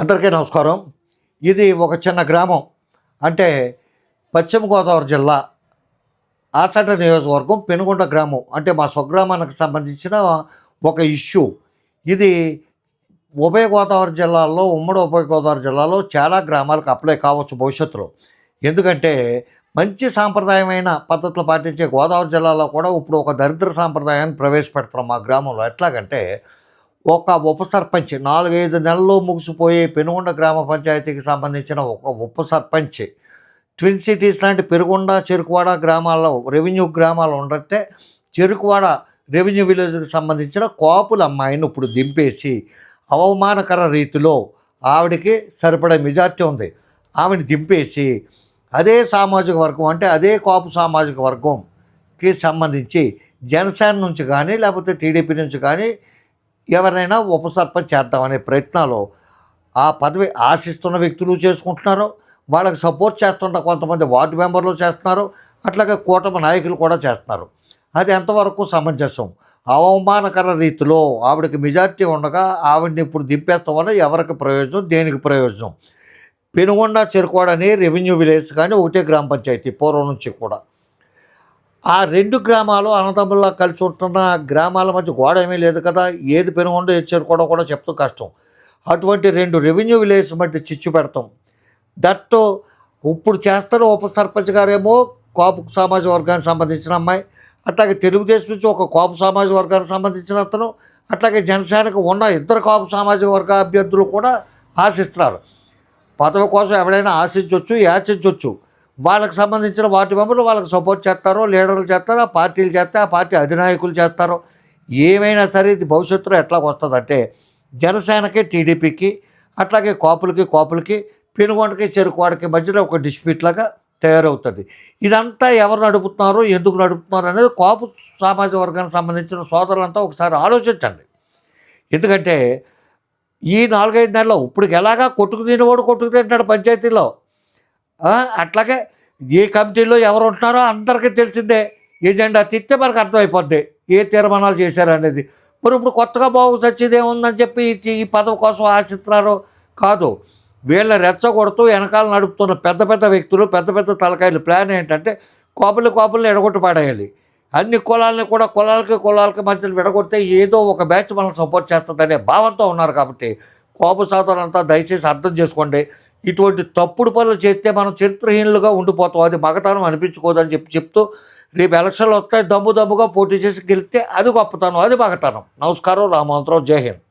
అందరికీ నమస్కారం. ఇది ఒక చిన్న గ్రామం. అంటే పశ్చిమ గోదావరి జిల్లా ఆచట నియోజకవర్గం పెనుగొండ గ్రామం. అంటే మా స్వగ్రామానికి సంబంధించిన ఒక ఇష్యూ. ఇది ఉభయ గోదావరి జిల్లాలో ఉమ్మడి ఉభయ గోదావరి జిల్లాలో చాలా గ్రామాలకు అప్లై కావచ్చు భవిష్యత్తులో. ఎందుకంటే మంచి సాంప్రదాయమైన పద్ధతులు పాటించే గోదావరి జిల్లాలో కూడా ఇప్పుడు ఒక దరిద్ర సాంప్రదాయాన్ని ప్రవేశపెడుతున్నాం మా గ్రామంలో. ఎట్లాగంటే ఒక ఉప సర్పంచ్ నాలుగైదు నెలల్లో ముగిసిపోయే పెనుగొండ గ్రామ పంచాయతీకి సంబంధించిన ఒక ఉప సర్పంచ్. ట్విన్ సిటీస్ లాంటి పెరుగుండ చెరుకువాడ గ్రామాల్లో రెవెన్యూ గ్రామాలు ఉండటే చెరుకువాడ రెవెన్యూ విలేజ్కి సంబంధించిన కోపుల అమ్మాయిని ఇప్పుడు దింపేసి అవమానకర రీతిలో ఆవిడకి సరిపడే మెజార్టీ ఉంది. ఆవిడని దింపేసి అదే సామాజిక వర్గం అంటే అదే కాపు సామాజిక వర్గంకి సంబంధించి జనసేన నుంచి కానీ లేకపోతే టీడీపీ నుంచి కానీ ఎవరినైనా ఉపసర్పం చేద్దామనే ప్రయత్నాలు ఆ పదవి ఆశిస్తున్న వ్యక్తులు చేసుకుంటున్నారు. వాళ్ళకి సపోర్ట్ చేస్తున్న కొంతమంది వార్డు మెంబర్లు చేస్తున్నారు. అట్లాగే కూటమి నాయకులు కూడా చేస్తున్నారు. అది ఎంతవరకు సమంజసం? అవమానకర రీతిలో ఆవిడకి మెజార్టీ ఉండగా ఆవిడని ఇప్పుడు దింపేస్తాం వల్ల ఎవరికి ప్రయోజనం? దేనికి ప్రయోజనం? పెనుగొండ చెరుకోడని రెవెన్యూ విలేజ్ కానీ ఒకటే గ్రామ పంచాయతీ పూర్వం నుంచి కూడా. ఆ రెండు గ్రామాలు అన్నదమ్ముల్లా కలిసి ఉంటున్న గ్రామాల మధ్య గోడ ఏమీ లేదు కదా. ఏది పెనుగొండో ఏది చేరుకోవడం కూడా చెప్తూ కష్టం. అటువంటి రెండు రెవెన్యూ విలేజ్ మధ్య చిచ్చు పెడతాం. దట్టు ఇప్పుడు చేస్తున్న ఉప సర్పంచ్ గారేమో కాపు సామాజిక వర్గానికి సంబంధించిన అమ్మాయి అట్లాగే తెలుగుదేశం నుంచి ఒక కాపు సామాజిక వర్గానికి సంబంధించిన అతను అట్లాగే జనసేనకు ఉన్న ఇద్దరు కాపు సామాజిక వర్గ అభ్యర్థులు కూడా ఆశిస్తున్నారు. పదవి కోసం ఎవడైనా ఆశించవచ్చు యాచించవచ్చు వాళ్ళకి సంబంధించిన వాటి మెంబర్లు వాళ్ళకి సపోర్ట్ చేస్తారో లీడర్లు చేస్తారో ఆ పార్టీలు చేస్తే ఆ పార్టీ అధినాయకులు చేస్తారో ఏమైనా సరే ఇది భవిష్యత్తులో ఎట్లా వస్తుందంటే జనసేనకి టీడీపీకి అట్లాగే కాపులకి కాపులకి పెనుగొండకి చెరుకువాడికి మధ్యలో ఒక డిస్ప్యూట్ లాగా తయారవుతుంది. ఇదంతా ఎవరు నడుపుతున్నారు ఎందుకు నడుపుతున్నారు అనేది కాపు సామాజిక వర్గానికి సంబంధించిన సోదరులంతా ఒకసారి ఆలోచించండి. ఎందుకంటే ఈ నాలుగైదు నెలల్లో ఇప్పుడు ఎలాగా కొట్టుకు తినేవాడు కొట్టుకు తింటాడు పంచాయతీలో. అట్లాగే ఏ కమిటీలో ఎవరు ఉంటున్నారో అందరికీ తెలిసిందే. ఏజెండా తిస్తే మనకు అర్థమైపోద్ది. ఏ తీర్మానాలు చేశారనేది. మరి ఇప్పుడు కొత్తగా బాగు సచ్చేది ఏముందని చెప్పి ఈ- పదవి కోసం ఆశిస్తున్నారు? కాదు. వీళ్ళ రెచ్చగొడుతూ వెనకాల నడుపుతున్న పెద్ద పెద్ద వ్యక్తులు పెద్ద పెద్ద తలకాయలు ప్లాన్ ఏంటంటే కోపలు కోపలు ఎడగొట్టు పడేయాలి. అన్ని కులాలని కూడా కులాలకి కులాలకి మధ్యలో విడగొడితే ఏదో ఒక బ్యాచ్ మనం సపోర్ట్ చేస్తుందనే భావంతో ఉన్నారు కాబట్టి కోప సాధనంతా దయచేసి అర్థం చేసుకోండి. ఇటువంటి తప్పుడు పనులు చేస్తే మనం చరిత్రహీనులుగా ఉండిపోతాం. అది మగతనం అనిపించుకోదని చెప్పి చెప్తూ రేపు ఎలక్షన్లు వస్తాయి దమ్ము దమ్ముగా పోటీ చేసి గెలిస్తే అది గొప్పతనం అది మగతనం. నమస్కారం రామవంతరావు జై హింద్.